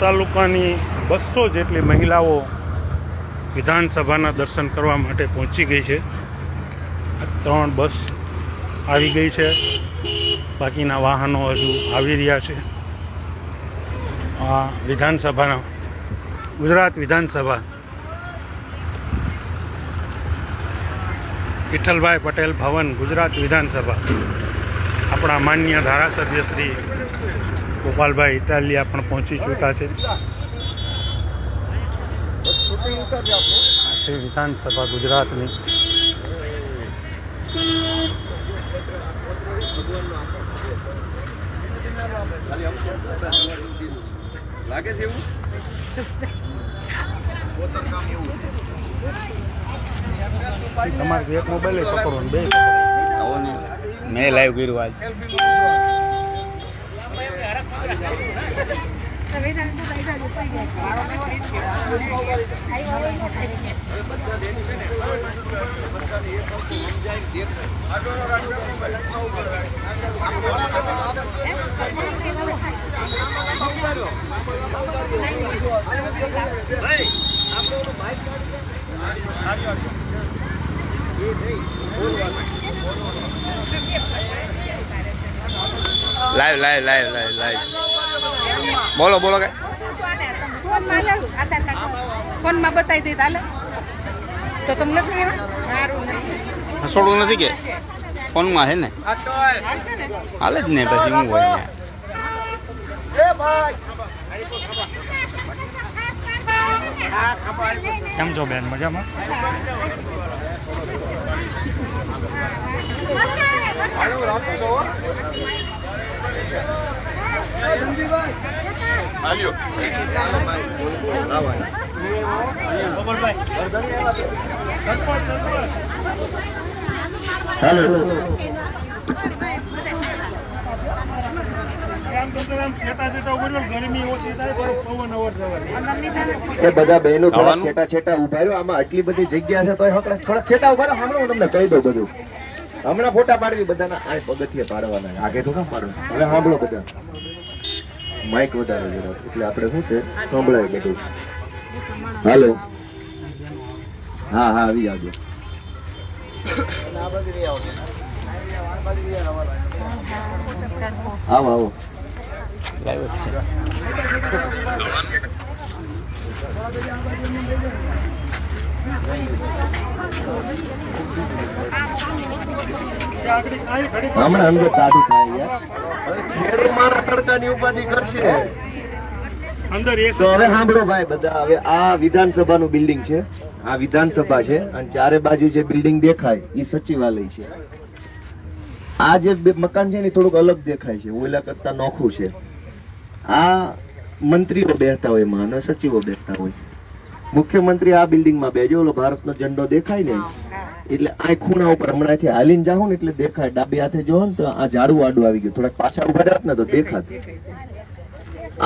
તાલુકાની બસો જેટલી મહિલાઓ વિધાનસભાના દર્શન કરવા માટે પહોંચી ગઈ છે. ત્રણ બસ આવી ગઈ છે. બાકીના વાહનો હજુ આવી રહ્યા છે. આ વિધાનસભાના, ગુજરાત વિધાનસભા. વિઠ્ઠલભાઈ પટેલ ભવન, ગુજરાત વિધાનસભા. આપણા માન્ય ધારાસભ્ય શ્રી ગોપાલભાઈ ઇટાલિયા પણ પહોંચી ચૂક્યા છે. આ છે વિધાનસભા ગુજરાતની. લાગે છે એવું? તમારે એક મોબાઈલ પકડો બે મેં લાઈવ કર્યું આજ. Live live live live live બોલો બોલો કે. ફોનમાં બતાવી દઈ તાલે. તો તમને હસોડું નથી કે? ફોનમાં હે ને? હાલે જ ને પછી હું હોય કેમ છો બેન? મજામાં? એ બધા બહેનો થોડા? છેટા છેટા ઊભા રહ્યો. આમાં આટલી બધી જગ્યા છે તો થોડા છેટા ઊભા રહ્યો. હમણાં હું તમને કહી દઉં બધું. હમણાં ફોટા પાડવી બધાના આ પગથિયે પાડવાના આગે તો પાડવા હવે સાંભળો બધા. માઇક વધારે જરા. એટલે આપણે શું છે? સંભળાય બધું. હાલો. હા હા, આવી જાજો. આવો આવો. લાઈવ હમણાં અંદર તાડું થાય હવે ખેડૂત મારા તડકાની ઉપાધિ કરશે. અંદર તો હવે સાંભળો ભાઈ બધા હવે આ વિધાનસભાનું બિલ્ડિંગ છે. આ વિધાનસભા છે અને ચારે બાજુ જે બિલ્ડિંગ દેખાય એ સચિવાલય છે. આ જે બે મકાન છે ને એ થોડુંક અલગ દેખાય છે ઓલા કરતા નોખું છે. આ મંત્રીઓ બેઠતા હોય એમાં અને સચિવો બેઠતા હોય. મુખ્યમંત્રી આ બિલ્ડિંગમાં બેજો ઓલો ભારતનો ઝંડો દેખાય ને એટલે આ ખૂણા ઉપર હમણાં અહીંથી હાલીને જાઓ ને એટલે દેખાય. ડાબી હાથે જો ને તો આ ઝાડું આડું આવી ગયું. થોડાક પાછા ઊભા રહ્યા ને તો દેખાત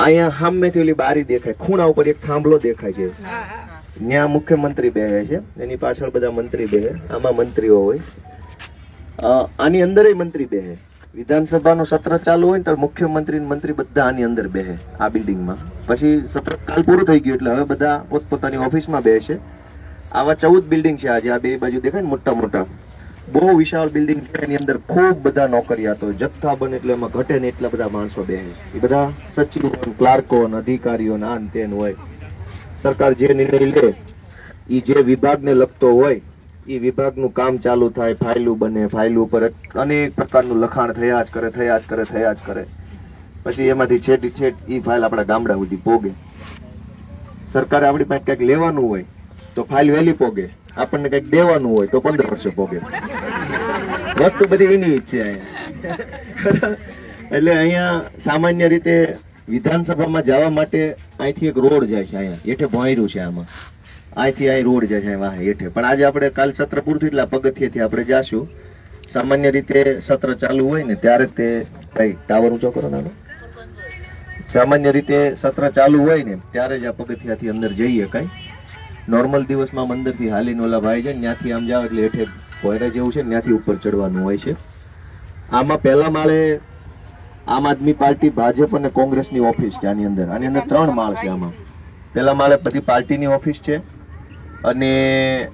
અહીંયા સામેથી ઓલી બારી દેખાય. ખૂણા ઉપર એક થાંભલો દેખાય છે. ત્યાં મુખ્યમંત્રી બેહે છે. એની પાછળ બધા મંત્રી બેહે. આમાં મંત્રીઓ હોય. આની અંદર મંત્રી બેહે. વિધાનસભાનું સત્ર ચાલુ હોય ને તો મુખ્યમંત્રી મંત્રી બધા આની અંદર બેહે, આ બિલ્ડિંગમાં પછી સત્ર કાલ પૂરું થઈ ગયું એટલે હવે બધા પોતપોતાની ઓફિસમાં બેસે. આવા ચૌદ બિલ્ડિંગ છે આજે, આ બે બાજુ દેખાય ને મોટા મોટા. બહુ વિશાળ બિલ્ડિંગ છે, એની અંદર ખૂબ બધા નોકરિયાતો, જથ્થા બને એટલે એમાં ઘટે ને એટલા બધા માણસો બેસે એ બધા સચિવો ક્લાર્કો અધિકારીઓ ના, આ ને તે ને હોય. સરકાર જે નિર્ણય લે એ જે વિભાગને લગતો હોય એ વિભાગનું કામ ચાલુ થાય, ફાઇલું બને, ફાઇલ ઉપર અનેક પ્રકારનું લખાણ થયા જ કરે, થયા જ કરે, થયા જ કરે. પછી એમાંથી છેટ છેટ એ ફાઇલ આપણા ગામડા સુધી પોગે. સરકારે આપણી પાસે કંઈક લેવાનું હોય, તો ફાઇલ વહેલી પોગે. આપણને કંઈક દેવાનું હોય, તો પંદર વર્ષે પોગે. વસ્તુ બધી એની જ છે અહીંયા. એટલે અહીંયા સામાન્ય રીતે વિધાનસભામાં જવા માટે અહીંથી એક રોડ જાય છે અહીંયા. એઠે ભોંયરું છે આમાં. અહીંથી અહીં રોડ જાય છે વાહે હેઠે. પણ આજે આપણે કાલ સત્ર પૂરતું એટલે પગથિયેથી આપણે જાશું. સામાન્ય રીતે સત્ર ચાલુ હોય ને ત્યારે તે કઈ, ટાવર ઊંચો કરો નાનો? સામાન્ય રીતે સત્ર ચાલુ હોય ને ત્યારે જ આ પગથિયાથી અંદર જઈએ કઈ. નોર્મલ દિવસમાં મંદિરથી હાલીને ઓલા ભાઈ છે ત્યાંથી આમ જાવ એટલે હેઠે ભોયરા જેવું છે ત્યાંથી ઉપર ચડવાનું હોય છે. આમાં પહેલા માળે આમ આદમી પાર્ટી, ભાજપ અને કોંગ્રેસની ઓફિસ છે આની અંદર. આની અંદર ત્રણ માળ છે આમાં. પહેલા માળે બધી પાર્ટીની ઓફિસ છે. અને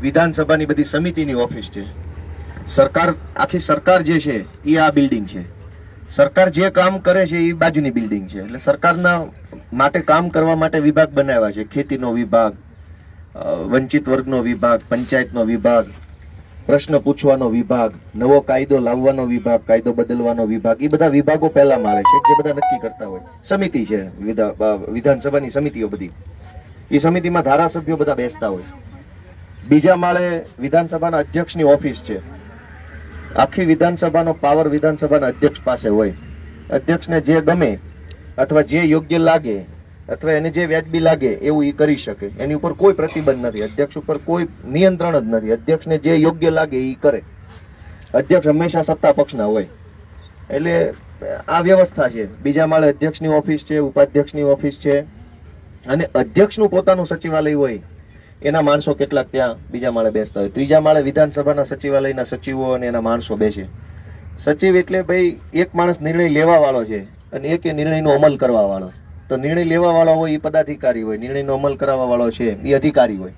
વિધાનસભાની બધી સમિતિની ઓફિસ છે. સરકાર, આખી સરકાર જે છે, એ આ બિલ્ડિંગ છે. સરકાર જે કામ કરે છે, એ બાજુની બિલ્ડિંગ છે. એટલે સરકારના માટે કામ કરવા માટે વિભાગ બનાવ્યા છે. ખેતીનો વિભાગ વંચિત વર્ગનો વિભાગ, પંચાયતનો વિભાગ, પ્રશ્ન પૂછવાનો વિભાગ, નવો કાયદો લાવવાનો વિભાગ, કાયદો બદલવાનો વિભાગ, એ બધા વિભાગો પહેલામાં આવે છે, જે બધા નક્કી કરતા હોય. સમિતિ છે, વિધા- વિધાનસભાની સમિતિઓ બધી. એ સમિતિમાં ધારાસભ્યો બધા બેસતા હોય. બીજા માળે વિધાનસભાના અધ્યક્ષની ઓફિસ છે. આખી વિધાનસભાનો પાવર વિધાનસભાના અધ્યક્ષ પાસે હોય. અધ્યક્ષને જે ગમે અથવા જે યોગ્ય લાગે અથવા એને જે વ્યાજબી લાગે એવું એ કરી શકે. એની ઉપર કોઈ પ્રતિબંધ નથી. અધ્યક્ષ ઉપર કોઈ નિયંત્રણ જ નથી. અધ્યક્ષને જે યોગ્ય લાગે એ કરે. અધ્યક્ષ હંમેશા સત્તા પક્ષના હોય. એટલે આ વ્યવસ્થા છે. બીજા માળે અધ્યક્ષની ઓફિસ છે, ઉપાધ્યક્ષની ઓફિસ છે. અને અધ્યક્ષનું પોતાનું સચિવાલય હોય, એના માણસો કેટલાક ત્યાં બીજા માળે બેસતા હોય. ત્રીજા માળે વિધાનસભાના સચિવાલયના સચિવો અને એના માણસો બેસે. સચિવ એટલે ભાઈ એક માણસ નિર્ણય લેવા વાળો છે અને એક એ નિર્ણયનો અમલ કરવા વાળો તો નિર્ણય લેવા વાળો હોય એ પદાધિકારી હોય, નિર્ણયનો અમલ કરાવવા વાળો છે એ અધિકારી હોય.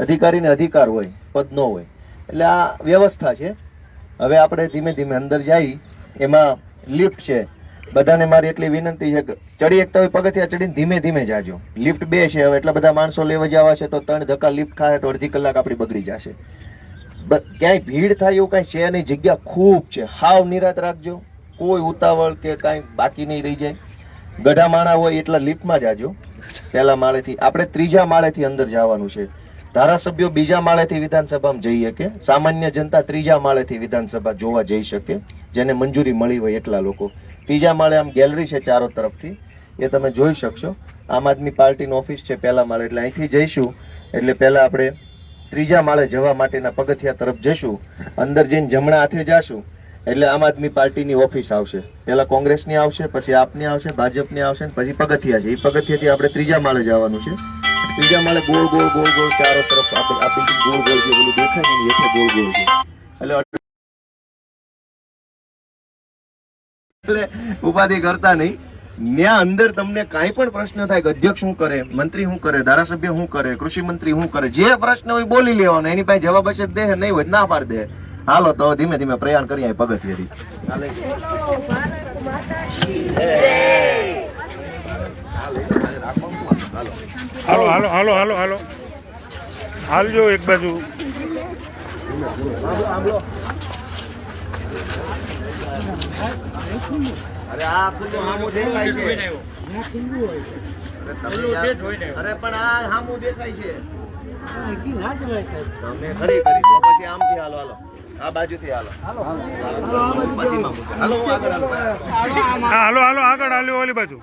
અધિકારીને અધિકાર હોય, પદ ન હોય. એટલે આ વ્યવસ્થા છે. હવે આપણે ધીમે ધીમે અંદર જઈ, એમાં લિફ્ટ છે. બધાને મારી એટલી વિનંતી છે કે ચડી એકતા હોય પગથિયા ચડીને ધીમે ધીમે જાજો. લિફ્ટ બે છે હવે, એટલા બધા માણસો લેવા જવા છે તો ત્રણ ધક્કા લિફ્ટ ખાય તો અડધી કલાક આપણી બગડી જશે. ક્યાંય ભીડ થાય એવું કાંઈ છે નહીં, જગ્યા ખૂબ છે. હાવ નિરાત રાખજો. કોઈ ઉતાવળ કે કાંઈ બાકી નહીં રહી જાય. ગઢા માણા હોય એટલા લિફ્ટમાં જાજો. પહેલા માળેથી, આપણે ત્રીજા માળેથી અંદર જવાનું છે. ધારાસભ્યો બીજા માળેથી વિધાનસભામાં જઈ શકે. સામાન્ય જનતા ત્રીજા માળેથી વિધાનસભા જોવા જઈ શકે. જેને મંજૂરી મળી હોય એટલા લોકો. ત્રીજા માળે આમ ગેલેરી છે ચારો તરફથી, એ તમે જોઈ શકશો. આમ આદમી પાર્ટીની ઓફિસ છે પહેલા માળે, એટલે અહીંથી જઈશું. એટલે પહેલા આપણે ત્રીજા માળે જવા માટેના પગથિયા તરફ જઈશું. અંદર જઈને જમણા હાથે જાશું. એટલે આમ આદમી પાર્ટીની ઓફિસ આવશે. પહેલા કોંગ્રેસની આવશે, પછી આપની આવશે, ભાજપની આવશે, ને પછી પગથિયા છે. એ પગથિયાથી આપણે ત્રીજા માળે જવાનું છે. ત્રીજા માળે ગોળ ગોળ ગોળ ગોળ, ચારો તરફ આપણે આ ગોળ ગોળ જે પેલું દેખાય ને એટલે ગોળ ગોળ છે એટલે એટલે ઉપાધિ કરતા નહીં. ત્યાં અંદર તમને કાંઈ પણ પ્રશ્ન થાય કે અધ્યક્ષ શું કરે, મંત્રી શું કરે, ધારાસભ્ય શું કરે, કૃષિ મંત્રી શું કરે, જે પ્રશ્ન હોય બોલી લેવાનો, એની પાસે જવાબ હશે દે, નહીં હોય ના પાડ દે. હાલો તો ધીમે ધીમે પ્રયાણ કરીએ પગથિયેથી હાલો હાલો હાલો હાલો હાલો. હાલજો એક બાજુ. અરે આ ખુલ્લું હામું દેખાય છે. અરે પણ આ હામું દેખાય છે. તમે ખરી કરી તો પછી આમથી હાલો હાલો. આ બાજુથી હાલો. હાલો. હાલો આગળ હાલો. હા હાલો હાલો આગળ હાલ્યો ઓલી બાજુ.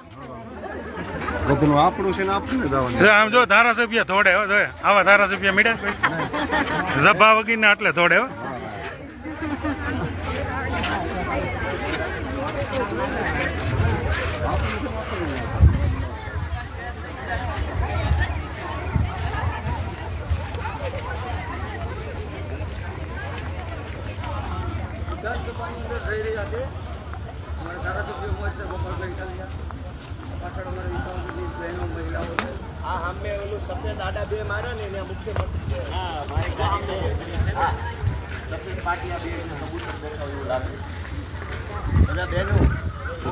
બધું આપણું છે ને આપણને જવાનું. આમ જો ધારાસભ્ય થોડે આવા ધારાસભ્ય મીડા જભા વગીને આટલે થોડે હો આ સામે ઓલું સફેદ આડા બે મારે ને એને મુખ્યમંત્રી છે. હા. સફેદ પાટિયા બે એને કબૂતર બેઠા હોય એવું લાગે બધા બહેનો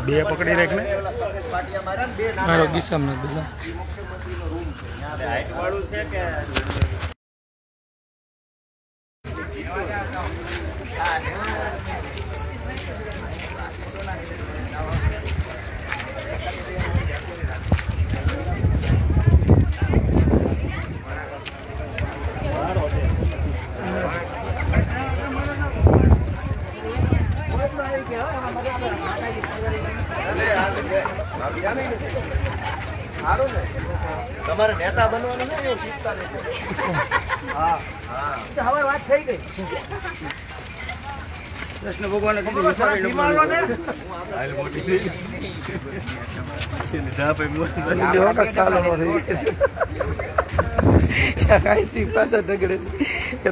બે પકડી રાખ ને ઓલા સફેદ પાટિયા બે નાના એવા. ઈ મુખ્યમંત્રીનો રૂમ છે બે. સારું ને તમારે નેતા બનવાનું ને એવું શીખતા નથી. હા હા. હવે વાત થઈ ગઈ. કૃષ્ણ ભગવાન કીધું વિચારી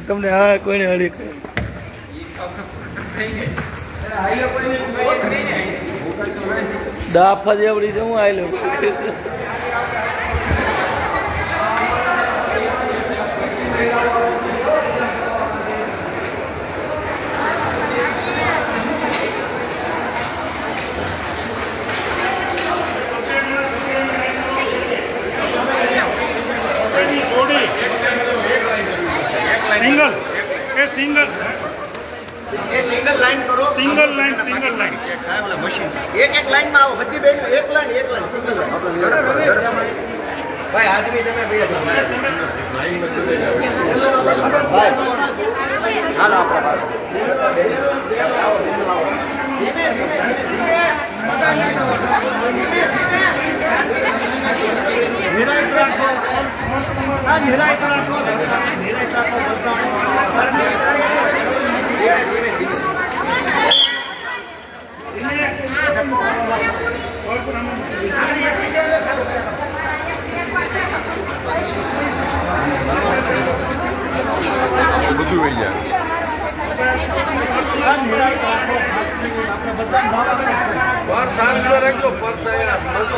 તમને હા કોઈને હળી દાફા જેવડી છે હું આવી લઉં સિંગલ એ સિંગલ એ સિંગલ લાઈન કરો. સિંગલ લાઈન સિંગલ લાઈન એક એક લાઈનમાં આવો. બધી બેન એક લાઈન એક લાઈન સિંગલ લાઈન ભાઈ આદમી તમે ભાઈ હાલો આપણે બધું હોય જાય પર્સ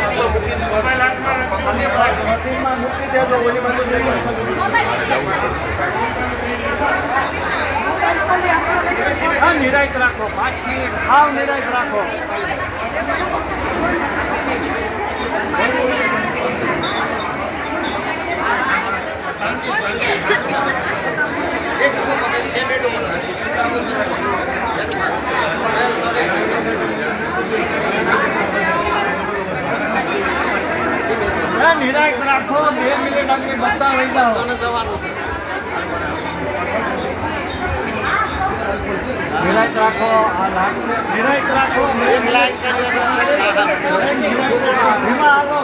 નિરાયત રાખો. બાકી ખાવ નિરાયત રાખો. નિરાયત રાખો બે મિનિટ અમને બચતા લઈ જાઓ. નિરાયક રાખો આ લાગશે નિરાયક રાખો. ધીમા હાલો.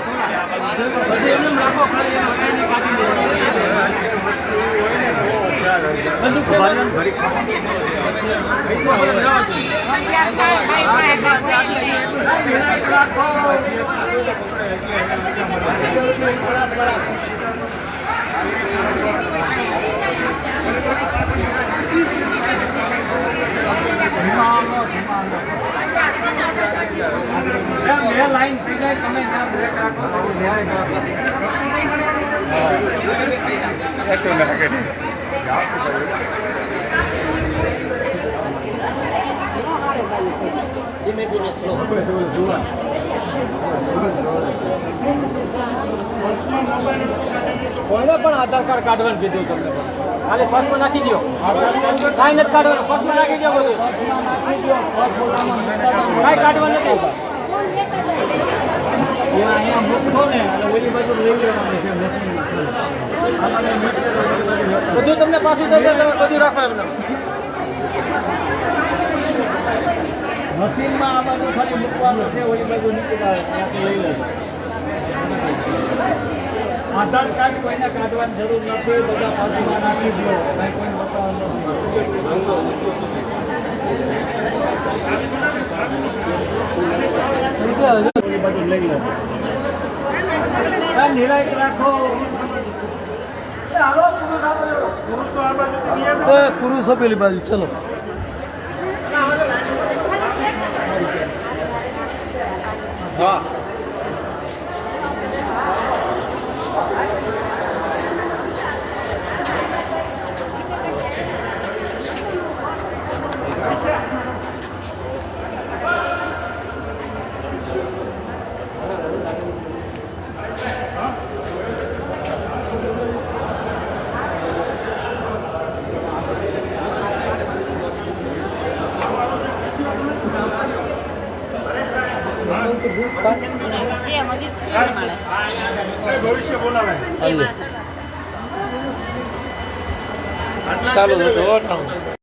બધી એમને રાખો ખાલી બધાને કાઢી દેવાનું. બે લાઈન થઈ જાય તમે ત્યાં બ્રેક રાખો નિરાયત રાખો કોઈને પણ આધાર કાર્ડ કાઢવાનું કીધું તમને? ખાલી પર્સમાં નાખી દો કાંઈ નથી કાઢવાનું પર્સમાં નાખી દો બધું. કાંઈ કાઢવાનું નથી અહીંયા મૂકશો ને, એટલે ઓલી બાજુ લઈ લેવાનું છે બધું તમને પાછું દઈ તમે બધું રાખો એમને. મશીનમાં આ મૂકવાનું છે, ઓલી આધાર કાર્ડ કોઈને કાઢવાની જરૂર નથી, બધા નાખી દો, કાંઈ કોઈ બતાવવાનું રાખો. પુરુષો પેલી બાજુ ચલો. હા. ચાલુ હતો